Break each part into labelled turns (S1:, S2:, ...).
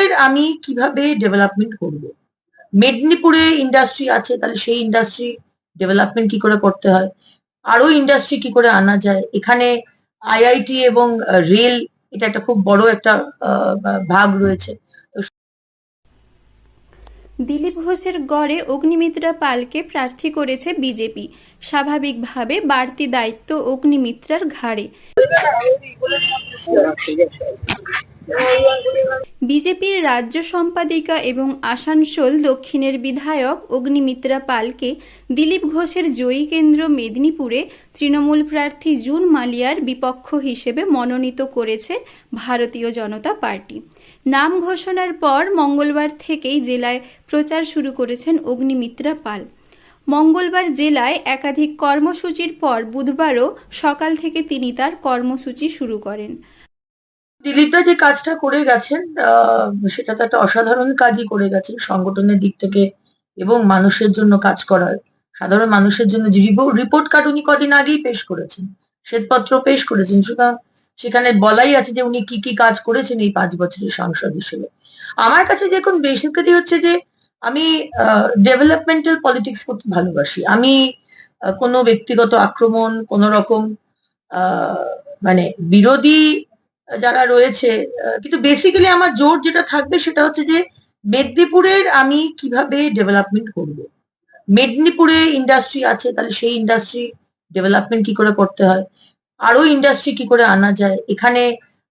S1: এর আমি কীভাবে ডেভেলপমেন্ট করব? মেদিনীপুরে ইন্ডাস্ট্রি আছে তাহলে সেই ইন্ডাস্ট্রি ডেভেলপমেন্ট কি করে করতে হয়? আরও ইন্ডাস্ট্রি কি করে আনা যায়? এখানে আইআইটি এবং রেল এটা একটা খুব বড় একটা ভাগ রয়েছে।
S2: দিলীপ ঘোষের গড়ে অগ্নিমিত্রা পালকে প্রার্থী করেছে বিজেপি। স্বাভাবিকভাবে বাড়তি দায়িত্ব অগ্নিমিত্রার ঘাড়ে। বিজেপির রাজ্য সম্পাদিকা এবং আসানসোল দক্ষিণের বিধায়ক অগ্নিমিত্রা পালকে দিলীপ ঘোষের জয়ী কেন্দ্র মেদিনীপুরে তৃণমূল প্রার্থী জুন মালিয়ার বিপক্ষ হিসেবে মনোনীত করেছে ভারতীয় জনতা পার্টি। নাম ঘোষণার পর মঙ্গলবার থেকেই জেলায় প্রচার শুরু করেছেন অগ্নিমিত্রা পাল। মঙ্গলবার জেলায় একাধিক কর্মসূচির পর বুধবারও সকাল থেকে তিনি তার কর্মসূচি শুরু করেন।
S1: দিলীপদা যে কাজটা করে গেছেন সেটা তো একটা অসাধারণ কাজই করে গেছেন সংগঠনের দিক থেকে এবং মানুষের জন্য কাজ করার। সাধারণ মানুষের জন্য রিপোর্ট কার্ড উনি কদিন আগেই পেশ করেছেন, শ্বেতপত্র পেশ করেছেন। সুতরাং সেখানে বলাই আছে যে উনি কি কি কাজ করেছেন এই পাঁচ বছরের সাংসদ হিসেবে। আমার কাছে দেখুন বেসিক্যালি হচ্ছে যে আমি ডেভেলপমেন্টাল পলিটিক্স করতে ভালোবাসি। আমি কোনো ব্যক্তিগত আক্রমণ, কোনো রকম মানে বিরোধী যারা রয়েছে কিন্তু বেসিক্যালি আমার জোর যেটা থাকবে সেটা হচ্ছে যে মেদিনীপুরের আমি কীভাবে ডেভেলপমেন্ট করব? মেদিনীপুরে ইন্ডাস্ট্রি আছে, তাহলে সেই ইন্ডাস্ট্রি ডেভেলপমেন্ট কি করে করতে হয়? আরও ইন্ডাস্ট্রি কি করে আনা যায়? এখানে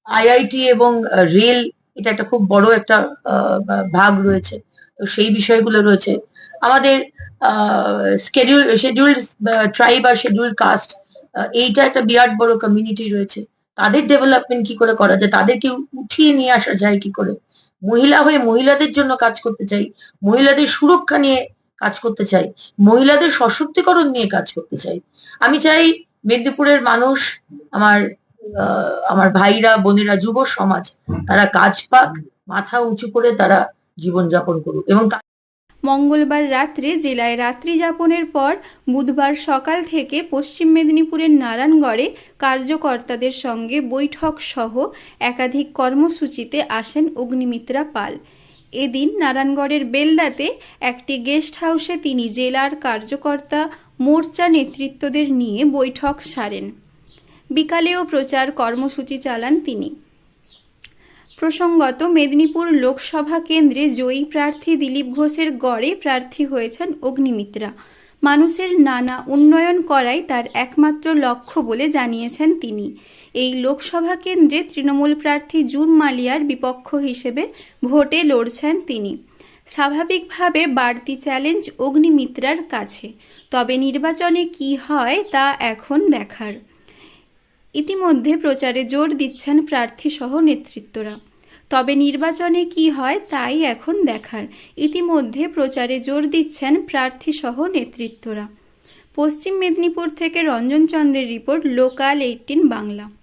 S1: আইআইটি এবং রেল এটা একটা খুব বড় একটা ভাগ রয়েছে। তো সেই বিষয়গুলো রয়েছে। আমাদের স্কেডিউল শেডিউল্ড ট্রাইব আর শেডিউল্ড কাস্ট এইটা একটা বিরাট বড় কমিউনিটি রয়েছে। তাদের ডেভেলপমেন্ট কি করে করা যায়? তাদেরকে উঠিয়ে নিয়ে আসা যায় কি করে? মহিলা হয়ে মহিলাদের জন্য কাজ করতে চাই, মহিলাদের সুরক্ষা নিয়ে কাজ করতে চাই, মহিলাদের সশক্তিকরণ নিয়ে কাজ করতে চাই। আমি চাই মেদিনীপুরের মানুষ, আমার আমার ভাইরা, বোনেরা, যুব সমাজ, তারা কাজ পাক, মাথা উঁচু করে তারা জীবনযাপন করুক এবং
S2: মঙ্গলবার রাত্রে জেলায় রাত্রি যাপনের পর বুধবার সকাল থেকে পশ্চিম মেদিনীপুরের নারায়ণগড়ে কার্যকর্তাদের সঙ্গে বৈঠক সহ একাধিক কর্মসূচিতে আসেন অগ্নিমিত্রা পাল। এদিন নারায়ণগড়ের বেলদাতে একটি গেস্ট হাউসে তিনি জেলার কার্যকর্তা মোর্চা নেতৃত্বদের নিয়ে বৈঠক সারেন। বিকালেও প্রচার কর্মসূচি চালান তিনি। প্রসঙ্গত, মেদিনীপুর লোকসভা কেন্দ্রে জয়ী প্রার্থী দিলীপ ঘোষের গড়ে প্রার্থী হয়েছেন অগ্নিমিত্রা। মানুষের নানা উন্নয়ন করাই তার একমাত্র লক্ষ্য বলে জানিয়েছেন তিনি। এই লোকসভা কেন্দ্রে তৃণমূল প্রার্থী জুন মালিয়ার বিপক্ষ হিসেবে ভোটে লড়ছেন তিনি। স্বাভাবিকভাবে বাড়তি চ্যালেঞ্জ অগ্নিমিত্রার কাছে। তবে নির্বাচনে কি হয় তা এখন দেখার। ইতিমধ্যে প্রচারে জোর দিচ্ছেন প্রার্থী সহ নেতৃত্বরা। তবে নির্বাচনে কি হয় তাই এখন দেখার। ইতিমধ্যে প্রচারে জোর দিচ্ছেন প্রার্থীসহ নেতৃত্বরা। পশ্চিম মেদিনীপুর থেকে রঞ্জন চন্দ্রের রিপোর্ট লোকাল এইটিন বাংলা।